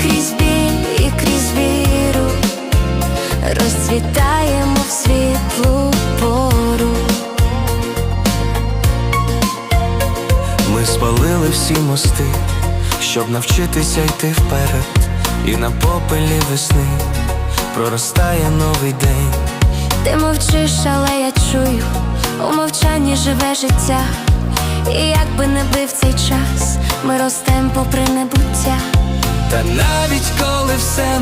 Крізь біль, і крізь віру розцвітаємо в світлу пору. Ми спалили всі мости, щоб навчитися йти вперед, і на попелі весни проростає новий день. Ти мовчиш, але я чую, у мовчанні живе життя, і як би не бив цей час, ми ростем попри небуття. Та навіть коли все